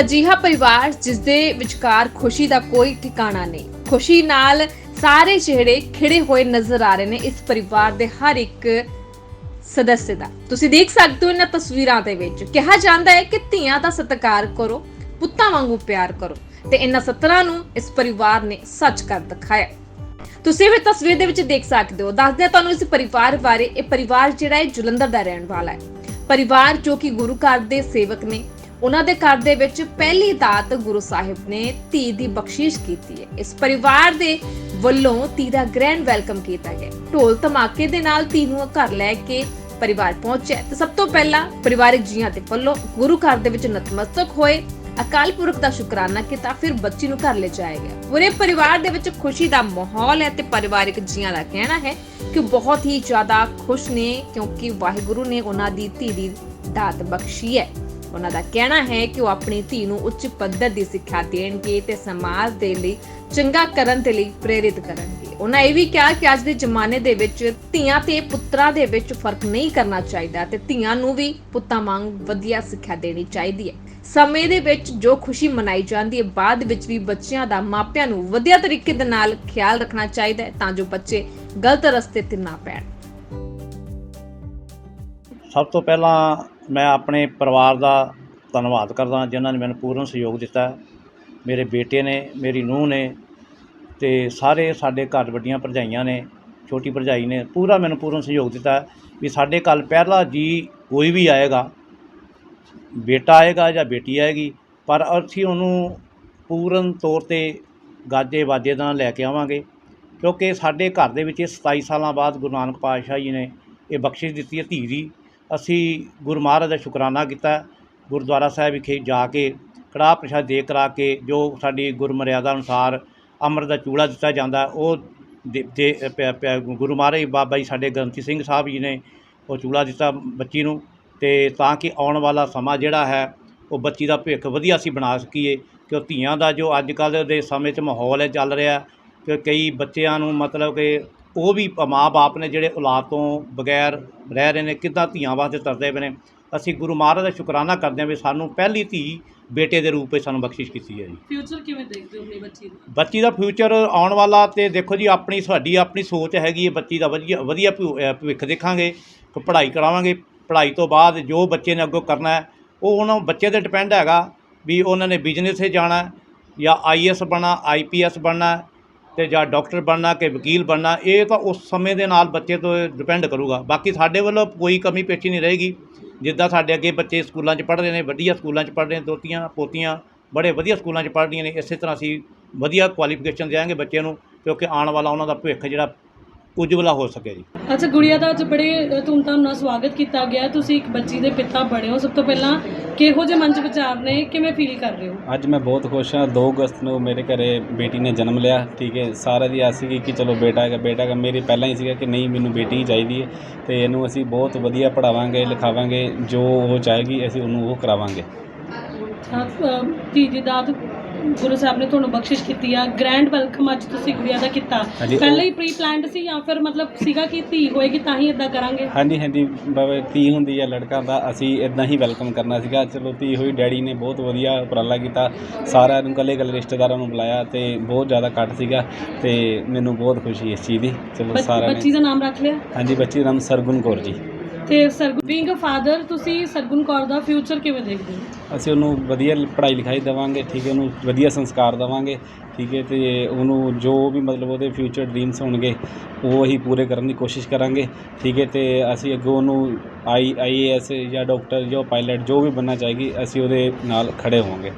ਅਜਿਹਾ ਪਰਿਵਾਰ ਜਿਸ ਦੇ ਵਿਚਕਾਰ ਖੁਸ਼ੀ ਦਾ ਕੋਈ ਠਿਕਾਣਾ ਨਹੀਂ। ਖੁਸ਼ੀ ਨਾਲ ਸਾਰੇ ਚਿਹਰੇ ਖਿੜੇ ਹੋਏ ਨਜ਼ਰ ਆ ਰਹੇ ਨੇ ਇਸ ਪਰਿਵਾਰ ਦੇ ਹਰ ਇੱਕ ਸਦੱਸਿਆ ਦਾ। ਤੁਸੀਂ ਦੇਖ ਸਕਦੇ ਹੋ ਇਹਨਾਂ ਤਸਵੀਰਾਂ ਦੇ ਵਿੱਚ। ਕਿਹਾ ਜਾਂਦਾ ਹੈ ਕਿ ਧੀਆਂ ਦਾ ਸਤਿਕਾਰ ਕਰੋ, ਪੁੱਤਾਂ ਵਾਂਗੂ ਪਿਆਰ ਕਰੋ ਤੇ ਇਹਨਾਂ ਸਤਰਾਂ ਨੂੰ ਇਸ ਪਰਿਵਾਰ ਨੇ ਸੱਚ ਕਰ ਦਿਖਾਇਆ। ਤੁਸੀਂ ਵੀ ਤਸਵੀਰ ਦੇ ਵਿੱਚ ਦੇਖ ਸਕਦੇ ਹੋ। ਦੱਸਦੇ ਤੁਹਾਨੂੰ ਇਸ ਪਰਿਵਾਰ ਬਾਰੇ। ਇਹ ਪਰਿਵਾਰ ਜਿਹੜਾ ਹੈ ਜਲੰਧਰ ਦਾ ਰਹਿਣ ਵਾਲਾ ਹੈ। ਪਰਿਵਾਰ ਜੋ ਕਿ ਗੁਰੂ ਘਰ ਦੇ ਸੇਵਕ ਨੇ ਉਹਨਾਂ ਦੇ ਘਰ ਦੇ ਵਿੱਚ ਪਹਿਲੀ ਦਾਤ ਗੁਰੂ ਸਾਹਿਬ ਨੇ ਧੀ ਦੀ ਬਖਸ਼ਿਸ਼ ਕੀਤੀ ਹੈ। ਇਸ ਪਰਿਵਾਰ ਦੇ ਵੱਲੋਂ ਧੀ ਦਾ ਗ੍ਰੈਂਡ ਵੈਲਕਮ ਕੀਤਾ ਗਿਆ ਢੋਲ ਧਮਾਕੇ ਦੇ ਨਾਲ ਧੀ ਨੂੰ ਘਰ ਲੈ ਕੇ ਪਰਿਵਾਰ ਪਹੁੰਚਿਆ ਤੇ ਸਭ ਤੋਂ ਪਹਿਲਾਂ ਪਰਿਵਾਰਕ ਜੀਆਂ ਦੇ ਵੱਲੋਂ ਗੁਰੂ ਘਰ ਦੇ ਵਿੱਚ ਨਤਮਸਤਕ ਹੋਏ। ਅਕਾਲ ਪੁਰਖ ਦਾ ਸ਼ੁਕਰਾਨਾ ਕੀਤਾ, ਫਿਰ ਬੱਚੀ ਨੂੰ ਘਰ ਲੈ ਜਾਇਆ ਗਿਆ। ਪੂਰੇ ਪਰਿਵਾਰ ਦੇ ਵਿੱਚ ਖੁਸ਼ੀ ਦਾ ਮਾਹੌਲ ਹੈ ਤੇ ਪਰਿਵਾਰਕ ਜੀਆਂ ਦਾ ਕਹਿਣਾ ਹੈ ਕਿ ਬਹੁਤ ਹੀ ਜ਼ਿਆਦਾ ਖੁਸ਼ ਨੇ, ਕਿਉਂਕਿ ਵਾਹਿਗੁਰੂ ਨੇ ਉਹਨਾਂ ਦੀ ਧੀ ਦੀ ਦਾਤ ਬਖਸ਼ੀ ਹੈ। ਉਹਨਾਂ ਦਾ ਕਹਿਣਾ ਹੈ ਕਿ ਉਹ ਆਪਣੀ ਧੀ ਨੂੰ ਉੱਚ ਪੱਧਰ ਦੀ ਸਿੱਖਿਆ ਦੇਣਗੇ ਤੇ ਸਮਾਜ ਦੇ ਲਈ ਚੰਗਾ ਕਰਨ ਦੇ ਲਈ ਪ੍ਰੇਰਿਤ ਕਰਨਗੇ। ਉਹਨਾਂ ਇਹ ਵੀ ਕਿਹਾ ਕਿ ਅੱਜ ਦੇ ਜ਼ਮਾਨੇ ਦੇ ਵਿੱਚ ਧੀਆਂ ਤੇ ਪੁੱਤਰਾਂ ਦੇ ਵਿੱਚ ਫ਼ਰਕ ਨਹੀਂ ਕਰਨਾ ਚਾਹੀਦਾ ਤੇ ਧੀਆਂ ਨੂੰ ਵੀ ਪੁੱਤਾਂ ਵਾਂਗ ਵਧੀਆ ਸਿੱਖਿਆ ਦੇਣੀ ਚਾਹੀਦੀ ਹੈ। ਸਮੇਂ ਦੇ ਵਿੱਚ ਜੋ ਖੁਸ਼ੀ ਮਨਾਈ ਜਾਂਦੀ ਹੈ, ਬਾਅਦ ਵਿੱਚ ਵੀ ਬੱਚਿਆਂ ਦਾ ਮਾਪਿਆਂ ਨੂੰ ਵਧੀਆ ਤਰੀਕੇ ਦੇ ਨਾਲ ਖਿਆਲ ਰੱਖਣਾ ਚਾਹੀਦਾ ਹੈ ਤਾਂ ਜੋ ਬੱਚੇ ਗਲਤ ਰਸਤੇ ਤੇ ਨਾ ਪੈਣ। ਸਭ ਤੋਂ ਪਹਿਲਾਂ ਮੈਂ ਆਪਣੇ ਪਰਿਵਾਰ ਦਾ ਧੰਨਵਾਦ ਕਰਦਾ ਜਿਨ੍ਹਾਂ ਨੇ ਮੈਨੂੰ ਪੂਰਨ ਸਹਿਯੋਗ ਦਿੱਤਾ ਮੇਰੇ ਬੇਟੇ ਨੇ, ਮੇਰੀ ਨੂੰਹ ਨੇ ਅਤੇ ਸਾਰੇ ਸਾਡੇ ਘਰ ਵੱਡੀਆਂ ਭਰਜਾਈਆਂ ਨੇ, ਛੋਟੀ ਭਰਜਾਈ ਨੇ, ਪੂਰਾ ਮੈਨੂੰ ਪੂਰਨ ਸਹਿਯੋਗ ਦਿੱਤਾ ਵੀ ਸਾਡੇ ਕੱਲ ਪਹਿਲਾ ਜੀ ਕੋਈ ਵੀ ਆਏਗਾ, ਬੇਟਾ ਆਏਗਾ ਜਾਂ ਬੇਟੀ ਆਏਗੀ, ਪਰ ਅਸੀਂ ਉਹਨੂੰ ਪੂਰਨ ਤੌਰ ਤੇ ਗਾਜੇ ਵਾਜੇ ਨਾਲ ਲੈ ਕੇ ਆਵਾਂਗੇ। ਕਿਉਂਕਿ ਸਾਡੇ ਘਰ ਦੇ ਵਿੱਚ ਇਹ 27 ਸਾਲਾਂ ਬਾਅਦ ਗੁਰੂ ਨਾਨਕ ਪਾਤਸ਼ਾਹ ਜੀ ਨੇ ਇਹ ਬਖਸ਼ਿਸ਼ ਦਿੱਤੀ ਹੈ ਧੀ ਦੀ। ਅਸੀਂ ਗੁਰੂ ਮਹਾਰਾਜ ਦਾ ਸ਼ੁਕਰਾਨਾ ਕੀਤਾ। ਗੁਰਦੁਆਰਾ ਸਾਹਿਬ ਵਿਖੇ ਜਾ ਕੇ ਕੜਾਹ ਪ੍ਰਸ਼ਾਦ ਦੇ ਕਰਾ ਕੇ ਜੋ ਸਾਡੀ ਗੁਰਮਰਿਆਦਾ ਅਨੁਸਾਰ ਅੰਮ੍ਰਿਤ ਦਾ ਚੂੜਾ ਦਿੱਤਾ ਜਾਂਦਾ, ਉਹ ਦੇ- ਦੇ, ਪਿਆ- ਪਿਆ ਗੁਰੂ ਮਹਾਰਾਜ ਬਾਬਾ ਜੀ ਸਾਡੇ ਗ੍ਰੰਥੀ ਸਿੰਘ ਸਾਹਿਬ ਜੀ ਨੇ ਉਹ ਚੂੜਾ ਦਿੱਤਾ ਬੱਚੀ ਨੂੰ ਤੇ ਤਾਂ ਕਿ ਆਉਣ ਵਾਲਾ ਸਮਾਂ ਜਿਹੜਾ ਹੈ, ਉਹ ਬੱਚੀ ਦਾ ਭਵਿੱਖ ਵਧੀਆ ਅਸੀਂ ਬਣਾ ਸਕੀਏ। ਕਿ ਉਹ ਧੀਆਂ ਦਾ ਜੋ ਅੱਜ ਕੱਲ੍ਹ ਦੇ ਸਮੇਂ 'ਚ ਮਾਹੌਲ ਹੈ, ਚੱਲ ਰਿਹਾ ਕਿ ਕਈ ਬੱਚਿਆਂ ਨੂੰ ਮਤਲਬ ਕਿ ਉਹ ਵੀ ਮਾਂ-ਬਾਪ ਨੇ ਜਿਹੜੇ ਔਲਾਦ ਤੋਂ ਬਗੈਰ ਰਹਿ ਰਹੇ ਨੇ ਕਿੱਦਾਂ ਧੀਆਂ ਵਾਸਤੇ ਤਰਦੇ ਪਏ ਨੇ ਅਸੀਂ ਗੁਰੂ ਮਹਾਰਾਜ ਦਾ ਸ਼ੁਕਰਾਨਾ ਕਰਦੇ ਹਾਂ ਵੀ ਸਾਨੂੰ ਪਹਿਲੀ ਧੀ ਬੇਟੇ ਦੇ ਰੂਪ ਵਿੱਚ ਸਾਨੂੰ ਬਖਸ਼ਿਸ਼ ਕੀਤੀ ਹੈ ਜੀ। ਫਿਊਚਰ ਕਿਵੇਂ ਦੇਖਦੇ ਹੋ ਆਪਣੀ ਬੱਚੀ ਦਾ ਬੱਚੀ ਦਾ ਫਿਊਚਰ ਆਉਣ ਵਾਲਾ ਤੇ ਦੇਖੋ ਜੀ ਆਪਣੀ ਸਾਡੀ ਆਪਣੀ ਸੋਚ ਹੈਗੀ ਹੈ ਬੱਚੀ ਦਾ ਵਧੀਆ ਵਧੀਆ ਭਵਿੱਖ ਦੇਖਾਂਗੇ ਕਿ ਪੜ੍ਹਾਈ ਕਰਾਵਾਂਗੇ ਪੜ੍ਹਾਈ ਤੋਂ ਬਾਅਦ ਜੋ ਬੱਚੇ ਨੇ ਅੱਗੋਂ ਕਰਨਾ ਹੈ ਉਹ ਉਹਨਾਂ ਬੱਚੇ ਤੇ ਡਿਪੈਂਡ ਹੈਗਾ ਵੀ ਉਹਨਾਂ ਨੇ ਬਿਜ਼ਨਸ 'ਤੇ ਜਾਣਾ ਜਾਂ ਆਈਐਸ ਬਣਨਾ ਆਈਪੀਐਸ ਬਣਨਾ ਤੇ ਜਾਂ ਡਾਕਟਰ ਬਣਨਾ ਕਿ ਵਕੀਲ ਬਣਨਾ, ਇਹ ਤਾਂ ਉਸ ਸਮੇਂ ਦੇ ਨਾਲ ਬੱਚੇ ਤੋਂ ਡਿਪੈਂਡ ਕਰੂਗਾ। ਬਾਕੀ ਸਾਡੇ ਵੱਲੋਂ ਕੋਈ ਕਮੀ ਪੇਸ਼ੀ ਨਹੀਂ ਰਹੇਗੀ। ਜਿੱਦਾਂ ਸਾਡੇ ਅੱਗੇ ਬੱਚੇ ਸਕੂਲਾਂ 'ਚ ਪੜ੍ਹ ਰਹੇ ਨੇ, ਵਧੀਆ ਸਕੂਲਾਂ 'ਚ ਪੜ੍ਹ ਰਹੇ ਨੇ, ਦੋਤੀਆਂ, ਪੋਤੀਆਂ, ਬੜੇ ਵਧੀਆ ਸਕੂਲਾਂ 'ਚ ਪੜ੍ਹ ਰਹੀਆਂ ਨੇ, ਇਸੇ ਤਰ੍ਹਾਂ ਅਸੀਂ ਵਧੀਆ ਕੁਆਲੀਫਿਕੇਸ਼ਨ ਦੇਵਾਂਗੇ ਬੱਚਿਆਂ ਨੂੰ, ਕਿਉਂਕਿ ਆਉਣ ਵਾਲਾ ਉਹਨਾਂ ਦਾ ਭਵਿੱਖ ਜਿਹੜਾ ਉਜਵਲਾ ਹੋ ਸਕੇ ਜੀ। ਅੱਛਾ ਗੁੜੀਆ ਦਾ ਅੱਜ ਬੜੇ ਧੂਮਧਾਮ ਨਾਲ ਸਵਾਗਤ ਕੀਤਾ ਗਿਆ। ਤੁਸੀਂ ਇੱਕ ਬੱਚੀ ਦੇ ਪਿਤਾ ਬਣੇ ਹੋ। ਸਭ ਤੋਂ ਪਹਿਲਾਂ ਕਿਹੋ ਜਿਹੇ ਮਨ ਚ ਵਿਚਾਰ ਨੇ? ਕਿਵੇਂ ਫੀਲ ਕਰ ਰਹੇ ਹੋ? ਅੱਜ ਮੈਂ ਬਹੁਤ ਖੁਸ਼ ਹਾਂ। 2 ਅਗਸਤ ਨੂੰ ਮੇਰੇ ਘਰੇ ਬੇਟੀ ਨੇ ਜਨਮ ਲਿਆ ਠੀਕ ਹੈ। ਸਾਰਿਆਂ ਦੀ ਆਸ ਸੀਗੀ ਕਿ ਚਲੋ ਬੇਟਾ ਹੈਗਾ ਬੇਟਾ ਹੈਗਾ। ਮੇਰੇ ਪਹਿਲਾਂ ਹੀ ਸੀਗਾ ਕਿ ਨਹੀਂ ਮੈਨੂੰ ਬੇਟੀ ਹੀ ਚਾਹੀਦੀ ਹੈ। ਤੇ ਇਹਨੂੰ ਅਸੀਂ ਬਹੁਤ ਵਧੀਆ ਪੜਾਵਾਂਗੇ ਲਿਖਾਵਾਂਗੇ। ਜੋ ਉਹ ਚਾਹੇਗੀ ਅਸੀਂ ਉਹਨੂੰ ਉਹ ਕਰਾਵਾਂਗੇ। ਧੀ ਦੀ ਦਾਤ ਗੁਰੂ ਸਾਹਿਬ ਨੇ ਤੁਹਾਨੂੰ ਬਖਸ਼ਿਸ਼ ਕੀਤੀ ਆ। ਗ੍ਰੈਂਡ ਵੈਲਕਮ ਅੱਜ ਤੁਸੀਂ ਗੁੜੀਆ ਦਾ ਕੀਤਾ। ਹਾਂਜੀ, ਉਹ- ਪਹਿਲਾਂ ਹੀ ਪ੍ਰੀ ਪਲਾਨਡ ਸੀ ਜਾਂ ਫਿਰ ਮਤਲਬ ਸੀਗਾ ਕਿ ਧੀ ਹੋਏਗੀ ਤਾਂ ਹੀ ਇਦਾਂ ਕਰਾਂਗੇ? ਹਾਂਜੀ ਹਾਂਜੀ। ਬਾਬਾ ਧੀ ਹੁੰਦੀ ਹੈ ਲੜਕਾ ਦਾ ਅਸੀਂ ਇਦਾਂ ਹੀ ਵੈਲਕਮ ਕਰਨਾ ਸੀਗਾ। ਚਲੋ ਧੀ ਹੋਈ ਡੈਡੀ ਨੇ ਬਹੁਤ ਵਧੀਆ ਉਪਰਾਲਾ ਕੀਤਾ। ਸਾਰਿਆਂ ਨੂੰ ਕੱਲੇ ਕੱਲੇ ਰਿਸ਼ਤੇਦਾਰਾਂ ਨੂੰ ਬੁਲਾਇਆ ਤੇ ਬਹੁਤ ਜ਼ਿਆਦਾ ਇਕੱਠ ਸੀਗਾ ਤੇ ਮੈਨੂੰ ਬਹੁਤ ਖੁਸ਼ੀ ਇਸ ਚੀਜ਼ ਦੀ। ਚਲੋ ਬੱਚ- ਸਾਰਿਆਂ ਬੱਚੀ ਨੇ ਦਾ ਨਾਮ ਰੱਖ ਲਿਆ। ਹਾਂਜੀ ਬੱਚੀ ਦਾ ਨਾਮ ਸਰਗੁਣ ਕੌਰ ਜੀ। ਤੇ ਸਰਗੁਣ ਬੀਇੰਗ ਅ ਫਾਦਰ ਤੁਸੀਂ ਸਰਗੁਣ ਕੌਰ ਦਾ ਫਿਊਚਰ ਕਿਵੇਂ ਦੇਖਦੇ ਹੋ? ਅਸੀਂ ਉਹਨੂੰ ਵਧੀਆ ਪੜ੍ਹਾਈ ਲਿਖਾਈ ਦੇਵਾਂਗੇ, ਠੀਕ ਹੈ, ਉਹਨੂੰ ਵਧੀਆ ਸੰਸਕਾਰ ਦੇਵਾਂਗੇ, ਠੀਕ ਹੈ, ਤੇ ਉਹਨੂੰ ਜੋ ਵੀ ਮਤਲਬ ਉਹਦੇ ਫਿਊਚਰ ਡ੍ਰੀਮਸ ਹੋਣਗੇ, ਉਹ ਅਸੀਂ ਪੂਰੇ ਕਰਨ ਦੀ ਕੋਸ਼ਿਸ਼ ਕਰਾਂਗੇ, ਠੀਕ ਹੈ, ਤੇ ਅਸੀਂ ਅੱਗੋਂ ਉਹਨੂੰ ਆਈ ਆਈਏਐਸ ਜਾਂ ਡਾਕਟਰ ਜਾਂ ਪਾਇਲਟ ਜੋ ਵੀ ਬਣਨਾ ਚਾਹੀਗੀ, ਅਸੀਂ ਉਹਦੇ ਨਾਲ ਖੜੇ ਹੋਵਾਂਗੇ।